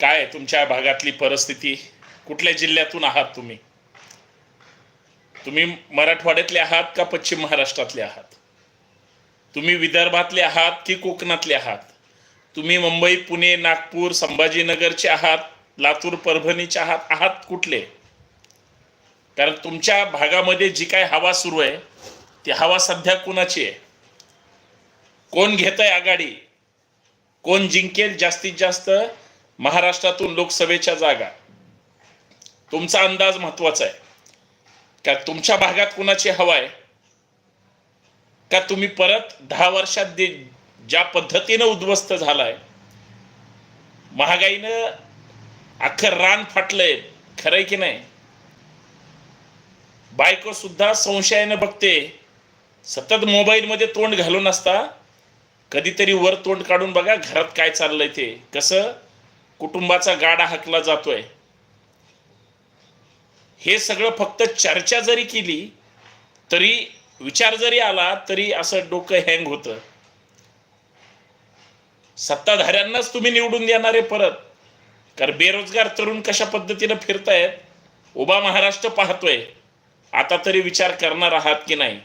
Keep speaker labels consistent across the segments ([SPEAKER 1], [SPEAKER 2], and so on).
[SPEAKER 1] काय तुमच्या भागातली परिस्थिती? कुठल्या जिल्ह्यातून आहात तुम्ही? तुम्ही मराठवाड्यातले आहात का पश्चिम महाराष्ट्रातले आहात? तुम्ही विदर्भातले आहात की कोकणातले आहात? तुम्ही मुंबई पुणे नागपूर संभाजीनगरचे आहात लातूर परभणीचे आहात आहात कुठले? कारण तुमच्या भागामध्ये जी काय हवा सुरू आहे ती हवा सध्या कुणाची आहे? कोण घेत आहे आघाडी? कोण जिंकेल? जास्तीत जास्त महाराष्ट्रातून लोकसभेच्या जागा. तुमचा अंदाज महत्त्वाचा आहे. का तुमच्या भागात कुणाची हवा आहे? का तुम्ही परत दहा वर्षात दे ज्या पद्धतीनं उद्ध्वस्त झालाय महागाईनं अख्खं रान फाटलंय खरंय की नाही? बायको सुद्धा संशयानं बघते सतत मोबाईलमध्ये तोंड घालून असता कधीतरी वर तोंड काढून बघा घरात काय चाललंय ते. कसं? कुटुंबाचा गाडा हाकला जातोय. हे सगळं फक्त चर्चा जरी केली तरी विचार जरी आला तरी असं डोकं हँग होतं. सत्ताधाऱ्यांनाच तुम्ही निवडून देणारे परत. कारण बेरोजगार तरुण कशा पद्धतीनं फिरतायत उभा महाराष्ट्र पाहतोय. आता तरी विचार करणार आहात की नाही?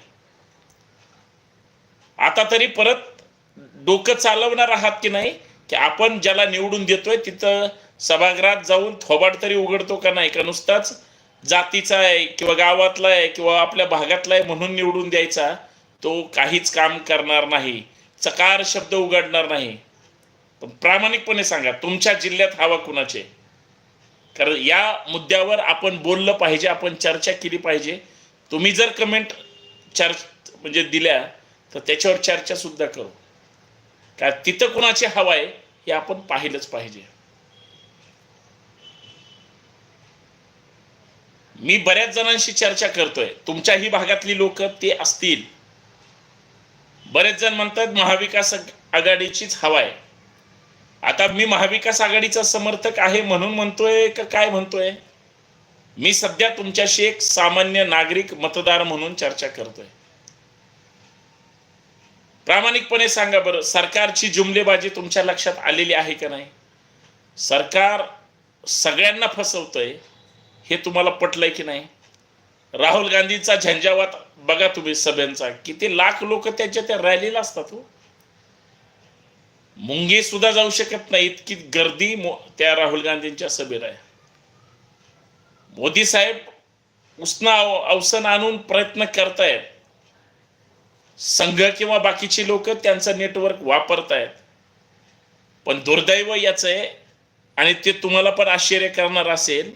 [SPEAKER 1] आता तरी परत डोकं चालवणार आहात की नाही? की आपण ज्याला निवडून देतोय तिथं सभागृहात जाऊन थोबाड तरी उघडतो का नाही? का नुसताच जातीचा आहे किंवा गावातला आहे किंवा आपल्या भागातला आहे म्हणून निवडून द्यायचा तो काहीच काम करणार नाही. चकार शब्द उघडणार नाही. पण प्रामाणिकपणे सांगा तुमच्या जिल्ह्यात हवा कुणाचे? कारण या मुद्द्यावर आपण बोललं पाहिजे आपण चर्चा केली पाहिजे. तुम्ही जर कमेंट चर्च म्हणजे दिल्या तर त्याच्यावर चर्चा सुद्धा करू. का तिथं कुणाची हवा आहे हे आपण पाहिलंच पाहिजे. मी बऱ्याच जणांशी चर्चा करतोय. तुमच्याही भागातली लोक ते असतील. बरेच जण म्हणतात महाविकास आघाडीचीच हवा आहे. आता मी महाविकास आघाडीचा समर्थक आहे म्हणून म्हणतोय का काय म्हणतोय? मी सध्या तुमच्याशी एक सामान्य नागरिक मतदार म्हणून चर्चा करतोय. प्रामाणिकपणे सांगा बरं सरकारची जुमलेबाजी तुमच्या लक्षात आलेली आहे का नाही? सरकार सगळ्यांना फसवतंय हे तुम्हाला पटलंय की नाही? राहुल गांधीचा झंझावात बघा तुम्ही सभ्यांचा किती लाख लोक त्यांच्या त्या रॅलीला असतात हो. मुंगी सुद्धा जाऊ शकत नाही इतकी गर्दी त्या राहुल गांधींच्या सभेला आहे. मोदी साहेब उष्ण अवसन आणून प्रयत्न करतायत. संघ किंवा बाकीची लोक त्यांचं नेटवर्क वापरतायत. पण दुर्दैव याचं आहे आणि ते तुम्हाला पण आश्चर्य करणार असेल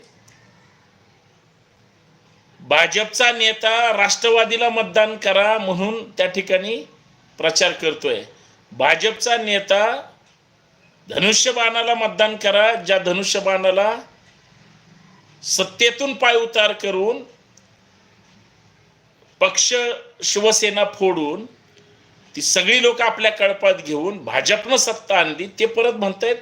[SPEAKER 1] भाजपचा नेता राष्ट्रवादीला मतदान करा म्हणून त्या ठिकाणी प्रचार करतोय. भाजपचा नेता धनुष्यबाणाला मतदान करा ज्या धनुष्यबाणाला सत्तेतून पाय उतार करून पक्ष शिवसेना फोडून ती सगळी लोक आपल्या कळपात घेऊन भाजपनं सत्ता आणली ते परत म्हणतायत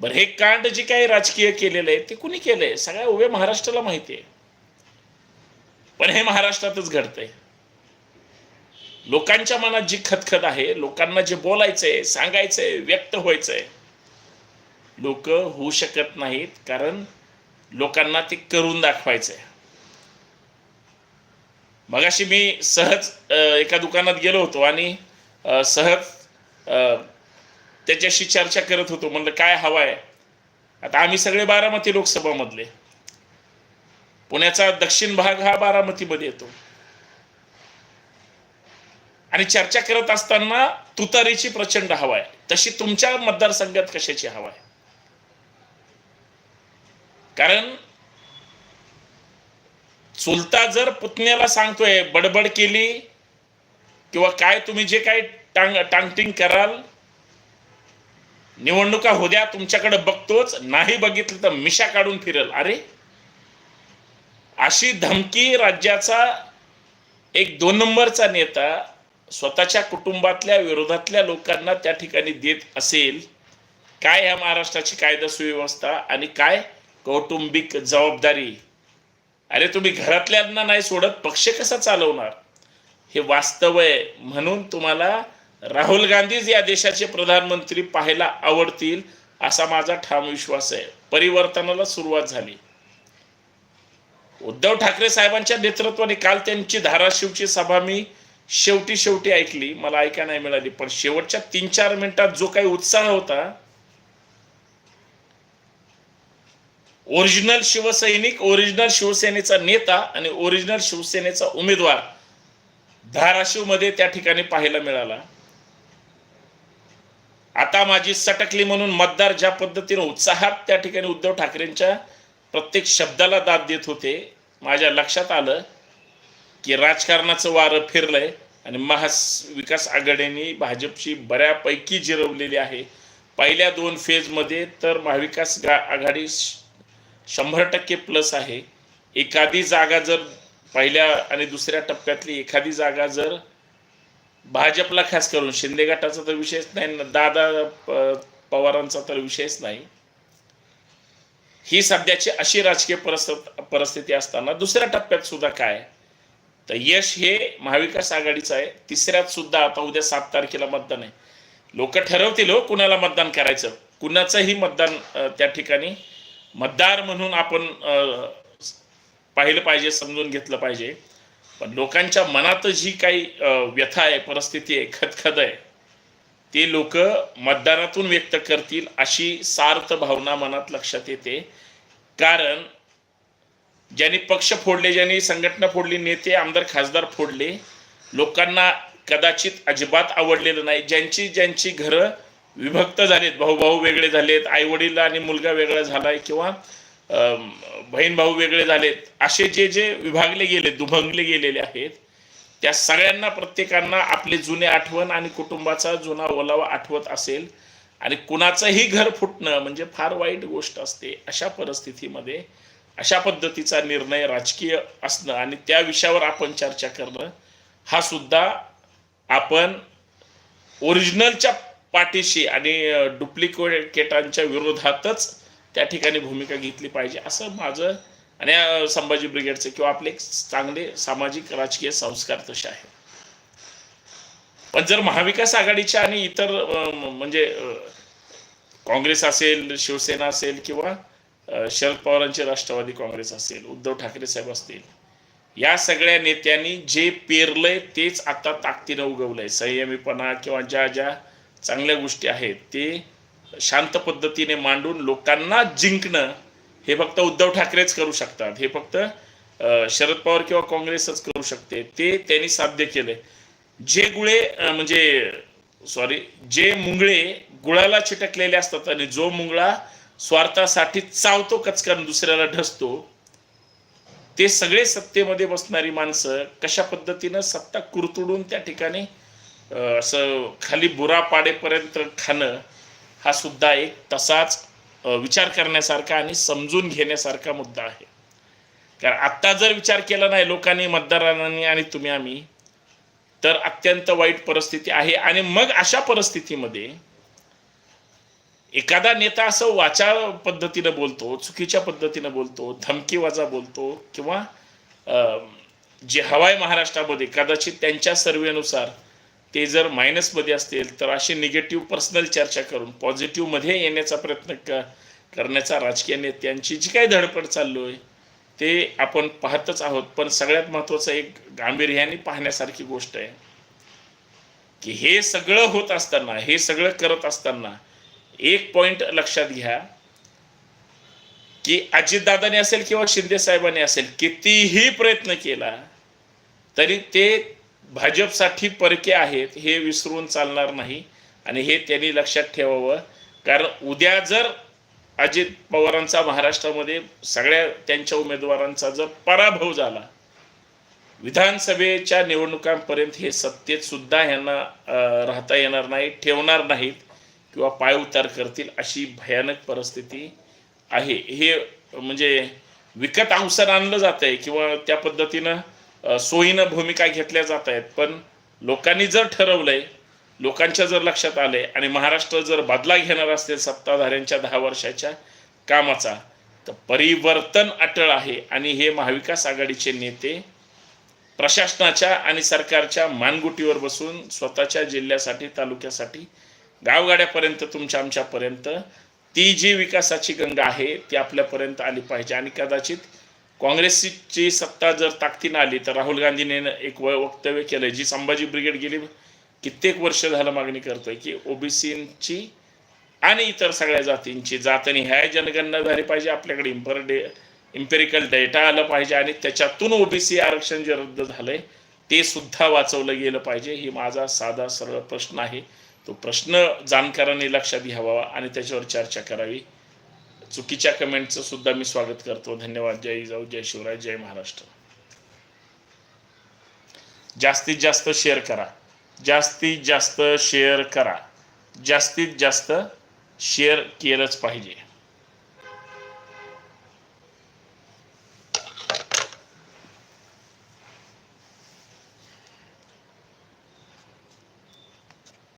[SPEAKER 1] बरं हे कांड जे काही राजकीय केलेलं आहे ते कुणी केलंय? सगळ्या उभ्या महाराष्ट्राला माहिती आहे. पण हे महाराष्ट्रातच घडतंय. लोकांच्या मनात जी खतखत आहे लोकांना जे बोलायचंय सांगायचंय व्यक्त व्हायचंय लोक होऊ शकत नाहीत कारण लोकांना ते करून दाखवायचंय. मगाशी मी सहज एका दुकानात गेलो होतो आणि सहज त्याच्याशी चर्चा करत होतो. म्हणलं काय हवं आहे? आता आम्ही सगळे बारामती लोकसभा मधले पुण्याचा दक्षिण भाग हा बारामतीमध्ये येतो. आणि चर्चा करत असताना तुतारीची प्रचंड हवा आहे. तशी तुमच्या मतदारसंघात कशाची हवा आहे? कारण चुलता जर पुतण्याला सांगतोय बडबड केली किंवा काय तुम्ही जे काय टांग टांगटिंग कराल निवडणुका होद्या तुमच्याकडे बघतोच नाही बघितलं तर मिशा काढून फिरल. अरे! अशी धमकी राज्याचा एक दोन नंबरचा नेता स्वतःच्या कुटुंबातल्या विरोधातल्या लोकांना त्या ठिकाणी देत असेल काय ह्या महाराष्ट्राची कायदा सुव्यवस्था आणि काय कौटुंबिक जबाबदारी? अरे तुम्ही घरातल्यांना नाही सोडत पक्ष कसा चालवणार? हे वास्तव आहे म्हणून तुम्हाला राहुल गांधीच या देशाचे प्रधानमंत्री पाहायला आवडतील असा माझा ठाम विश्वास आहे. परिवर्तनाला सुरुवात झाली. उद्धव ठाकरे साहेबांच्या नेतृत्वाने काल त्यांची धाराशिवची सभा मी शेवटी शेवटी ऐकली. मला ऐका नाही मिळाली पण शेवटच्या तीन चार मिनिटात जो काही उत्साह होता ओरिजिनल शिवसैनिक ओरिजिनल शिवसेनेचा नेता आणि ओरिजिनल शिवसेनेचा उमेदवार धाराशिवमध्ये त्या ठिकाणी पाहायला मिळाला. आता माझी सटकली म्हणून मतदार ज्या पद्धतीने उत्साहात त्या ठिकाणी उद्धव ठाकरेंच्या प्रत्येक शब्दाला दाद देत होते माझ्या लक्षात आलं की राजकारणाचं वारं फिरलंय आणि महाविकास आघाडीने भाजपची बऱ्यापैकी जिरवलेली आहे. पहिल्या दोन फेजमध्ये तर महाविकास आघाडी शंभर टक्के प्लस आहे. एखादी जागा जर पहिल्या आणि दुसऱ्या टप्प्यातली एखादी जागा जर भाजपला खास करून शिंदे गटाचा तर विषयच नाही दादा पवारांचा तर विषयच नाही. ही सध्याची अशी राजकीय परिस्थिती परिस्थिती असताना दुसऱ्या टप्प्यात सुद्धा काय? तर यश हे महाविकास आघाडीचं आहे. तिसऱ्यात सुद्धा आता उद्या सात तारखेला मतदान आहे. लोक ठरवतील हो कुणाला मतदान करायचं. कुणाचंही मतदान त्या ठिकाणी मतदार म्हणून आपण पाहिलं पाहिजे समजून घेतलं पाहिजे. पण लोकांच्या मनात जी काही व्यथा आहे परिस्थिती आहे खदखद आहे ते लोक मतदानातून व्यक्त करतील अशी सार्थ भावना मनात लक्षात येते. कारण ज्यांनी पक्ष फोडले ज्यांनी संघटना फोडली नेते आमदार खासदार फोडले लोकांना कदाचित अजिबात आवडलेलं नाही. ज्यांची ज्यांची घरं विभक्त झालेत भाऊ भाऊ वेगळे झालेत आई वडील आणि मुलगा वेगळा झालाय किंवा बहीण भाऊ वेगळे झालेत असे जे जे विभागले गेले दुभंगले गेलेले आहेत त्या सगळ्यांना प्रत्येकांना आपली जुने आठवण आणि कुटुंबाचा जुना ओलावा आठवत असेल आणि कुणाचंही घर फुटणं म्हणजे फार वाईट गोष्ट असते अशा परिस्थितीमध्ये अशा पद्धतीचा निर्णय राजकीय असणं आणि त्या विषयावर आपण चर्चा करणं हा सुद्धा आपण ओरिजिनलच्या पाठीशी आणि डुप्लिकेटांच्या विरोधातच त्या ठिकाणी भूमिका घेतली पाहिजे असं माझं आणि संभाजी ब्रिगेडचे किंवा आपले एक चांगले सामाजिक राजकीय संस्कार तसे आहेत. पण जर महाविकास आघाडीच्या आणि इतर म्हणजे काँग्रेस असेल शिवसेना असेल किंवा शरद पवारांचे राष्ट्रवादी काँग्रेस असेल उद्धव ठाकरे साहेब असतील या सगळ्या नेत्यांनी जे पेरलंय तेच आता ताकदीनं उगवलंय. संयमीपणा किंवा ज्या ज्या चांगल्या गोष्टी आहेत. ते शांत पद्धतीने मांडून लोकांना जिंकणं हे फक्त उद्धव ठाकरेच करू शकतात. हे फक्त शरद पवार किंवा काँग्रेसच करू शकते. ते त्यांनी साध्य केलंय. जे गुळे म्हणजे सॉरी जे मुंगळे गुळाला चिटकलेले असतात आणि जो मुंगळा स्वार्थासाठी चावतो कचकन दुसऱ्याला ढसतो ते सगळे सत्तेमध्ये बसणारी माणसं कशा पद्धतीनं सत्ता कुरतुडून त्या ठिकाणी असं खाली बुरा पाडेपर्यंत खाणं हा सुद्धा एक तसाच विचार करण्यासारखा आणि समजून घेण्यासारखा मुद्दा आहे. कारण आत्ता जर विचार केला नाही लोकांनी मतदारांनी आणि तुम्ही आम्ही तर अत्यंत वाईट परिस्थिती आहे. आणि मग अशा परिस्थितीमध्ये एखादा नेता असं वाचा पद्धतीनं बोलतो चुकीच्या पद्धतीनं बोलतो धमकी वाजा बोलतो किंवा अं, जे हवाय महाराष्ट्रामध्ये कदाचित त्यांच्या सर्वेनुसार ते जर मायनसमध्ये असतील तर अशी निगेटिव्ह पर्सनल चर्चा करून पॉझिटिव्हमध्ये येण्याचा प्रयत्न क करण्याचा राजकीय नेत्यांची जी काही धडपड चाललो आहे ते आपण पाहतच आहोत. पण सगळ्यात महत्त्वाचं एक गांभीर्याने पाहण्यासारखी गोष्ट आहे की हे सगळं होत असताना हे सगळं करत असताना एक पॉइंट लक्षात घ्या की अजितदादाने असेल किंवा शिंदे साहेबांनी असेल कितीही प्रयत्न केला तरी ते भाजपसाठी परके आहेत हे विसरून चालणार नाही. आणि हे त्यांनी लक्षात ठेवावं. कारण उद्या जर अजित पवारांचा महाराष्ट्रामध्ये सगळ्या त्यांच्या उमेदवारांचा जर पराभव झाला विधानसभेच्या निवडणुकांपर्यंत हे सत्तेत सुद्धा ह्यांना राहता येणार नाही ठेवणार नाहीत किंवा पाय उतार करतील अशी भयानक परिस्थिती आहे. हे म्हणजे विकत अवसर आणलं जात आहे किंवा त्या पद्धतीनं सोयीनं भूमिका घेतल्या जात आहेत. पण लोकांनी जर ठरवलंय लोकांच्या जर लक्षात आलंय आणि महाराष्ट्र जर बदला घेणार असेल सत्ताधाऱ्यांच्या दहा वर्षाच्या कामाचा तर परिवर्तन अटळ आहे आणि हे महाविकास आघाडीचे नेते प्रशासनाच्या आणि सरकारच्या मानगुटीवर बसून स्वतःच्या जिल्ह्यासाठी तालुक्यासाठी गावगाड्यापर्यंत तुमच्या आमच्यापर्यंत ती जी विकासाची गंगा आहे ती आपल्यापर्यंत आली पाहिजे. आणि कदाचित काँग्रेसची सत्ता जर ताकदीनं आली तर राहुल गांधीने एक व- वक्तव्य केलं जी संभाजी ब्रिगेड गेली कित्येक वर्ष झालं मागणी करतोय की ओबीसीची आणि इतर सगळ्या जातींची जातनी ह्या जनगणना झाली पाहिजे आपल्याकडे इम्पर डे इम्पेरिकल डेटा आलं पाहिजे आणि त्याच्यातून ओबीसी आरक्षण जे रद्द झालंय ते सुद्धा वाचवलं गेलं पाहिजे ही माझा साधा सरळ प्रश्न आहे. तो प्रश्न जाणकारांनी लक्षात घ्यावा आणि त्याच्यावर चर्चा करावी. चुकीच्या कमेंटचं सुद्धा मी स्वागत करतो. धन्यवाद. जय जाऊ जय शिवराय जय महाराष्ट्र. जास्तीत जास्त शेअर करा. जास्तीत जास्त शेअर करा. जास्तीत जास्त शेअर केलंच पाहिजे.